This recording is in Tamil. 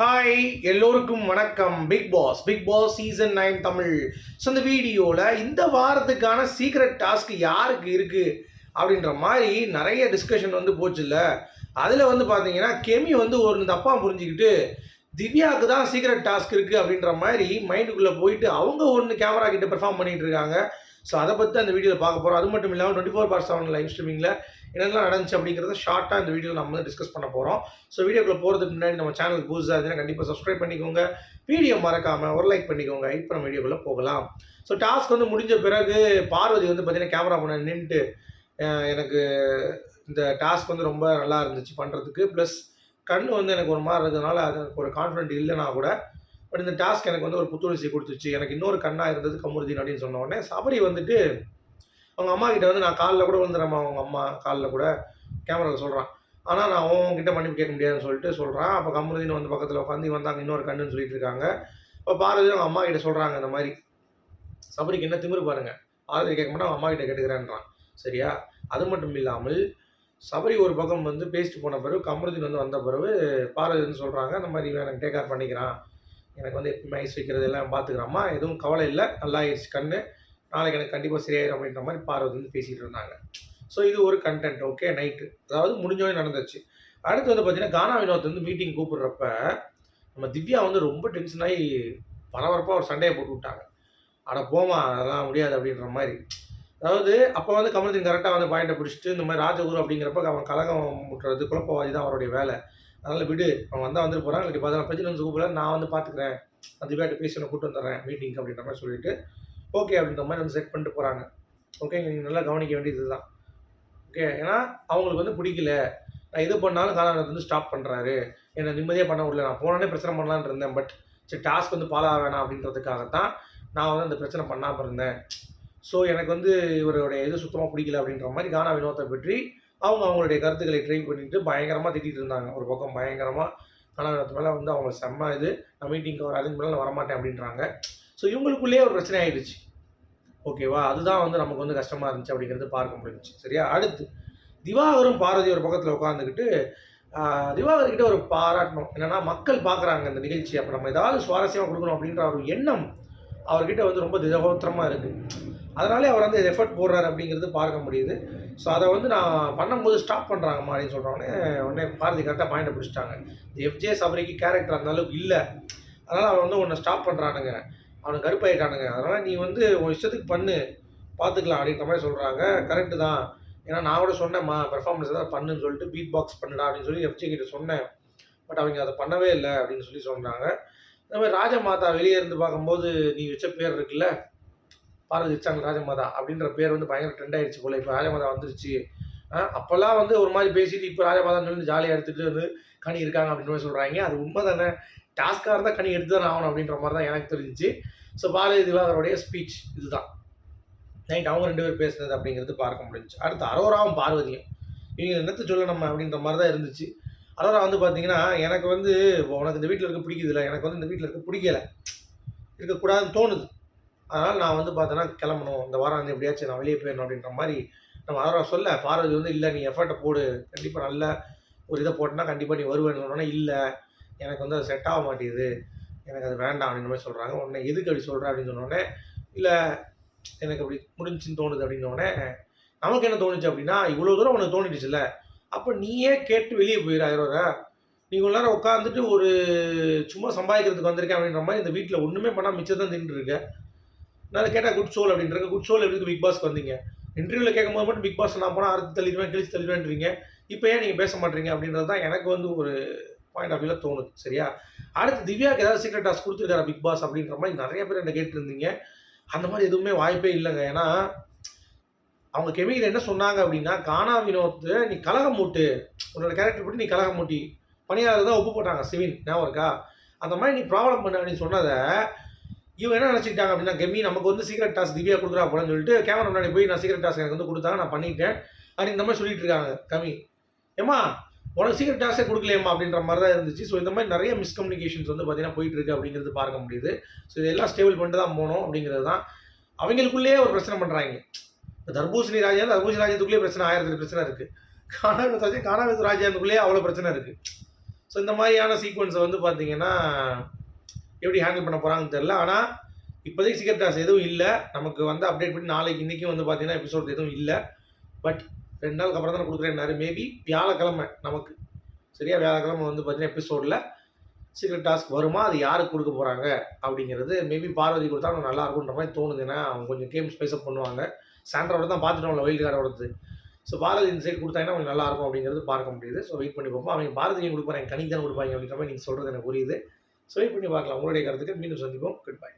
ஹாய் எல்லோருக்கும் வணக்கம். Bigg Boss Bigg Boss season nine Tamil. So இந்த வீடியோவில் இந்த வாரத்துக்கான சீக்ரெட் டாஸ்க் யாருக்கு இருக்குது அப்படின்ற மாதிரி நிறைய டிஸ்கஷன் வந்து போச்சுல்ல. அதில் வந்து பார்த்தீங்கன்னா கெமி வந்து ஒரு தப்பாக புரிஞ்சுக்கிட்டு திவ்யாவுக்கு தான் சீக்ரெட் டாஸ்க் இருக்குது அப்படின்ற மாதிரி மைண்டுக்குள்ளே போயிட்டு அவங்க ஒன்று கேமரா கிட்ட பெர்ஃபார்ம் பண்ணிகிட்டு இருக்காங்க. ஸோ அதை பற்றி அந்த வீடியோவில் பார்க்க போகிறோம் அது மட்டும் இல்லாமல் twenty four by seven live ஸ்ட்ரீமிங்கில் என்னெல்லாம் நடந்துச்சு அப்படிங்கிறத ஷார்ட்டாக இந்த வீடியோவில் நம்ம வந்து டிஸ்கஸ் பண்ண போகிறோம் ஸோ வீடியோக்குள்ள போகிறதுக்கு முன்னாடி நம்ம சேனல் பூஸ் ஆகுதுன்னா கண்டிப்பாக சப்ஸ்கிரைப் பண்ணிக்கோங்க. வீடியோ மறக்காமல் ஒரு லைக் பண்ணிக்கோங்க. இப்போ நம்ம வீடியோக்குள்ளே போகலாம். ஸோ டாஸ்க் வந்து முடிஞ்ச பிறகு பார்வதி வந்து பார்த்தீங்கன்னா கேமரா பண்ண நின்றுட்டு எனக்கு இந்த டாஸ்க் வந்து ரொம்ப நல்லா இருந்துச்சு பண்ணுறதுக்கு ப்ளஸ் கண் வந்து எனக்கு ஒரு மாதிரி இருக்கிறதுனால அது ஒரு கான்ஃபிடென்ட் இல்லைனா கூட பட் இந்த டாஸ்க் எனக்கு வந்து ஒரு புத்துணர்ச்சி கொடுத்துச்சு. எனக்கு இன்னொரு கண்ணாக இருந்தது கமுருதீன் அப்படின்னு சொன்ன உடனே சபரி வந்துட்டு அவங்க அம்மா கிட்ட வந்து நான் காலில் கூட விழுந்துறேம்மா அவங்க அம்மா காலில் கூட கேமராவில் சொல்கிறான் ஆனால் நான் உங்ககிட்ட மன்னிப்பு கேட்க முடியாதுன்னு சொல்லிட்டு சொல்கிறான் அப்போ கமருதீன் வந்து பக்கத்தில் உட்காந்து வந்தாங்க இன்னொரு கண்ணுன்னு சொல்லிட்டு இருக்காங்க. இப்போ பாரதி அவங்க அம்மா கிட்ட சொல்கிறாங்க இந்த மாதிரி. சபரிக்கு என்ன திமிரு பாருங்க. பார்வதி கேட்க மாட்டா அவங்க அம்மா கிட்ட கேட்டுக்கிறேன்றான். சரியா? அது மட்டும் இல்லாமல் சபரி ஒரு பக்கம் வந்து பேசிட்டு போன பிறகு கமருதீன் வந்து வந்த பிறகு பாரதி வந்து சொல்கிறாங்க இந்த மாதிரி எனக்கு டேக் ஆர் பண்ணிக்கிறான். எனக்கு வந்து எப்பவுமே ஐஸ் வைக்கிறது எல்லாம் பார்த்துக்கிறோம்மா எதுவும் கவலை இல்லை. நல்லா ஆயிடுச்சு கண்ணு. நாளைக்கு எனக்கு கண்டிப்பாக சரியாயிடும் அப்படின்ற மாதிரி பார்வதி வந்து பேசிகிட்டு இருந்தாங்க. ஸோ இது ஒரு கண்டென்ட் ஓகே நைட்டு அதாவது முடிஞ்சோடனே நடந்துச்சு அடுத்து வந்து பார்த்தீங்கன்னா கானா வினோத் வந்து மீட்டிங் கூப்பிடுறப்ப நம்ம திவ்யா வந்து ரொம்ப டென்ஷன் ஆகி பரபரப்பாக ஒரு சண்டையை போட்டு விட்டாங்க. அட போமா அதெல்லாம் முடியாது அப்படின்ற மாதிரி. அதாவது அப்போ வந்து கமலத்தின் கரெக்டாக வந்து பாயிண்டை பிடிச்சிட்டு இந்த மாதிரி ராஜகுரு அப்படிங்கிறப்ப அவன் கலகம் முட்டுறது குழப்பவாதி தான் அவருடைய வேலை. அதனால் விடு அவன் வந்தால் வந்துட்டு போகிறான் இல்லை பதினாலு பிரச்சனை வந்து கூப்பிடல நான் வந்து பார்த்துக்கிறேன் அந்த திவ்யாட்ட பேசி நான் கூட்டு வந்துடுறேன். மீட்டிங் அப்படின்ற மாதிரி சொல்லிட்டு ஓகே அப்படின்ற மாதிரி வந்து செட் பண்ணிட்டு போகிறாங்க ஓகே நீங்கள் நல்லா கவனிக்க வேண்டியது தான் ஓகே ஏன்னா அவங்களுக்கு வந்து பிடிக்கல. நான் எது பண்ணாலும் காலகட்டத்தை வந்து ஸ்டாப் பண்ணுறாரு என்னை நிம்மதியாக பண்ண முடியல நான் போனோடனே பிரச்சனை பண்ணலான்னு இருந்தேன். பட் சரி டாஸ்க் வந்து ஃபாலோ வேணாம் அப்படின்றதுக்காகத்தான் நான் வந்து அந்த பிரச்சனை பண்ணாமல் இருந்தேன். ஸோ எனக்கு வந்து இவருடைய இது சுத்தமாக பிடிக்கல அப்படின்ற மாதிரி கானா வினோத்தை பற்றி அவங்க அவங்களுடைய கருத்துக்களை ட்ரை பண்ணிட்டு பயங்கரமாக திட்டிகிட்டு இருந்தாங்க. ஒரு பக்கம் பயங்கரமாக ஆனால் மேலே வந்து அவங்க செம்ம இது நான் மீட்டிங்க்கு ஒரு அரேஞ்ச் பண்ணல வரமாட்டேன் அப்படின்றாங்க. ஸோ இவங்களுக்குள்ளேயே ஒரு பிரச்சனை ஆயிடுச்சு. ஓகேவா அதுதான் வந்து நமக்கு வந்து கஷ்டமாக இருந்துச்சு அப்படிங்கிறது பார்க்க முடிஞ்சுச்சு. சரியா? அடுத்து திவாகரும் பார்வதி ஒரு பக்கத்தில் உட்காந்துக்கிட்டு திவாகர்கிட்ட ஒரு பாராட்டணும். என்னென்னா மக்கள் பார்க்குறாங்க இந்த நிகழ்ச்சி. அப்போ நம்ம ஏதாவது சுவாரஸ்யமாக கொடுக்கணும் அப்படின்ற ஒரு எண்ணம் அவர்கிட்ட வந்து ரொம்ப திதகோத்திரமாக இருக்குது அதனாலே அவர் வந்து எஃபர்ட் போடுறாரு அப்படிங்கிறது பார்க்க முடியுது. ஸோ அதை வந்து நான் பண்ணும்போது ஸ்டாப் பண்ணுறாங்கம்மா அப்படின்னு சொல்கிறோன்னே உடனே பாரதி கரெக்டாக பாயிண்ட் பிடிச்சிட்டாங்க. இந்த எஃப்ஜே சபரிக்கு கேரக்டர் அந்த அளவுக்கு இல்லை. அதனால் அவன் வந்து உன்னை ஸ்டாப் பண்ணுறானுங்க அவனுக்கு கருப்பாயிட்டானுங்க அதனால் நீ வந்து உன் இஷ்டத்துக்கு பண்ணு. பார்த்துக்கலாம் அப்படின்ற மாதிரி சொல்கிறாங்க கரெக்டு தான். ஏன்னா நான் கூட சொன்னேம்மா பெர்ஃபார்மன்ஸ் ஏதாவது பண்ணுன்னு சொல்லிட்டு பீட் பாக்ஸ் பண்ணுடா அப்படின்னு சொல்லி எஃப்ஜே கிட்ட சொன்னேன். பட் அவங்க அதை பண்ணவே இல்லை அப்படின்னு சொல்லி சொன்னாங்க. இந்த மாதிரி ராஜமாதா வெளியே இருந்து பார்க்கும்போது நீ வச்ச பேர் இருக்குல்ல? பாரதி வச்சாங்க ராஜமாதா அப்படின்ற பேர் வந்து பயங்கர ட்ரெண்ட் ஆயிடுச்சு போல. இப்போ ராஜமாதா வந்துருச்சு. அப்போல்லாம் வந்து ஒரு மாதிரி பேசிட்டு இப்போ ராஜமாதான்னு சொல்லி ஜாலியாக எடுத்துகிட்டு வந்து கனி இருக்காங்க அப்படின்ற மாதிரி சொல்கிறாங்க அது உண்மை தானே டாஸ்க்காக இருந்தால் கனி எடுத்து தான் ஆகணும் அப்படின்ற மாதிரி தான் எனக்கு தெரிஞ்சிச்சு. ஸோ பாரதி திவாகருடைய ஸ்பீச் இதுதான். நைட் அவங்க ரெண்டு பேர் பேசுனது அப்படிங்கிறது பார்க்க முடிஞ்சிச்சு. அடுத்து அரோராவும் பார்வதியும். இவங்க என்னத்து சொல்ல நம்ம அப்படின்ற மாதிரி தான் இருந்துச்சு. அரோரா வந்து பார்த்தீங்கன்னா எனக்கு வந்து உனக்கு இந்த வீட்டில் இருக்க பிடிக்குதுல்ல எனக்கு வந்து இந்த வீட்டில் இருக்க பிடிக்கல. இருக்கக்கூடாதுன்னு தோணுது. அதனால் நான் வந்து பார்த்தேன்னா கிளம்பணும். இந்த வாரம் வந்து எப்படியாச்சும் நான் வெளியே போயிடணும் அப்படின்ற மாதிரி நம்ம அரோரா சொல்ல பார்வதி வந்து இல்லை நீ எஃபர்ட்டை போடு. கண்டிப்பாக நல்ல ஒரு இதை போட்டோன்னா கண்டிப்பாக நீ வருவேன்னு சொன்னோன்னா இல்லை எனக்கு வந்து அது செட் ஆக மாட்டேங்குது. எனக்கு அது வேண்டாம் அப்படின்ற மாதிரி சொல்கிறாங்க உடனே எதுக்கு அப்படி சொல்கிற அப்படின்னு சொன்னோடனே இல்லை எனக்கு அப்படி முடிஞ்சுன்னு தோணுது அப்படின்னோடனே நமக்கு என்ன தோணுச்சு அப்படின்னா இவ்வளோ தூரம் உனக்கு தோணிடுச்சுல்ல. அப்போ நீயே கேட்டு வெளியே போயிடாயிரோரா நீ இவ்வளோ நேரம் உட்காந்துட்டு ஒரு சும்மா சம்பாதிக்கிறதுக்கு வந்திருக்கேன் அப்படின்ற மாதிரி இந்த வீட்டில் ஒன்றுமே பண்ணால் மிச்சம் தான் தின்னுருக்க நான் கேட்டால் குட் சோல் அப்படின்றங்க. குட் சோல் எப்படி பிக் பாஸ்க்கு வந்தீங்க. இன்டர்வியூவில் கேட்கும்போது மட்டும் பிக் பாஸ் நான் போனால் அறுத்து தள்ளிடுவேன் கிழிச்சு தள்ளிடுவேன்றீங்க. இப்போ ஏன் நீங்கள் பேச மாட்டீங்க அப்படின்றது தான் எனக்கு வந்து ஒரு பாயிண்ட் ஆஃப் வியூவில் தோணுது. சரியா? அடுத்து திவ்யாவுக்கு ஏதாவது சீக்ரெட் டாஸ்க் கொடுத்துருக்காரு பிக் பாஸ் அப்படின்ற மாதிரி நிறைய பேர் என்ன கேட்டிருந்தீங்க. அந்த மாதிரி எதுவுமே வாய்ப்பே இல்லைங்க. ஏன்னா அவங்க கெமிக்கல் என்ன சொன்னாங்க அப்படின்னா கானா வினோத்து நீ கலகம் மூட்டு. உன்னோட கேரக்டர் படி நீ கலகம் மூட்டி. பணியாளர் தான் ஒப்பு போட்டாங்க. சிவின் ஞாபகம் இருக்கா? அந்த மாதிரி நீ ப்ராப்ளம் பண்ண அப்படின்னு சொன்னதை இவங்க என்ன நினச்சிக்கிட்டாங்க அப்படின்னா கெமி நமக்கு வந்து சீக்ரெட் டாஸ்க் திவ்யா கொடுக்குறா போலன்னு சொல்லிட்டு கேமரா முன்னாடி போய் நான் சீக்ரெட் டாஸ்க் எனக்கு வந்து கொடுத்தாங்க நான் பண்ணிட்டேன். அப்படின்னு இந்த மாதிரி சொல்லிட்டு இருக்காங்க கமி. ஏமா உனக்கு சீக்கிரம் டாஸ்க்கே கொடுக்கலையம்மா அப்படின்ற மாதிரி தான் இருந்துச்சு. ஸோ இந்த மாதிரி நிறைய மிஸ்கம்யூனிகேஷன்ஸ் வந்து பார்த்தீங்கன்னா போயிட்டு இருக்கு அப்படிங்கிறது பார்க்க முடியுது. ஸோ இதெல்லாம் ஸ்டேபிள் பண்ணிட்டு தான் போகணும் அப்படிங்கிறது தான். அவங்களுக்குள்ளேயே ஒரு பிரச்சனை பண்ணுறாங்க இப்போ தர்பூசணி ராஜா தர்பூசணி ராஜ்யத்துக்குள்ளேயே பிரச்சனை ஆயிரத்தி பிரச்சனை இருக்குது காணாவித்து ராஜா காணாவித்து ராஜ்யத்துக்குள்ளேயே அவ்வளோ பிரச்சனை இருக்குது ஸோ இந்த மாதிரியான சீக்வன்ஸை வந்து பார்த்தீங்கன்னா எப்படி ஹேண்டில் பண்ண போகிறாங்கன்னு தெரில ஆனால் இப்போதைக்கு சீக்கிரம் டாஸ் எதுவும் இல்லை. நமக்கு வந்து அப்டேட் பண்ணி நாளைக்கு இன்றைக்கும் வந்து பார்த்தீங்கன்னா எபிசோட் எதுவும் இல்லை. பட் ரெண்டு நாளுக்கு அப்புறம் தான் கொடுக்குறேன்னாரு மேபி வியாழக்கிழமை நமக்கு. சரியா? வியாழக்கிழமை வந்து பார்த்தீங்கன்னா எபிசோடில் சீக்கிரம் டாஸ்க் வருமா? அது யாருக்கு கொடுக்க போகிறாங்க அப்படிங்கிறது மேபி பார்வதி கொடுத்தா நல்லா நல்லாயிருக்குன்ற மாதிரி தோணுது. ஏன்னா அவங்க கொஞ்சம் கேம் ஸ்பைஸப் பண்ணுவாங்க. சாண்ட்ரோட தான் பார்த்துட்டோம்ல வைல்டு கார்டோடது ஸோ பாரதி இந்த சைடு கொடுத்தாங்கன்னா கொஞ்சம் நல்லா இருக்கும் அப்படிங்கிறது பார்க்க முடியுது. ஸோ வெயிட் பண்ணி பார்ப்போம். அவங்க பாரதியும் கொடுப்பாங்க கணிக்கு தான் கொடுப்பாங்க அப்படின்ற மாதிரி நீங்கள் சொல்கிறது எனக்கு புரியுது. ஸோ பண்ணி பார்க்கலாம். உங்களுடைய கருத்துக்கு மீண்டும் சந்திப்போம். Good bye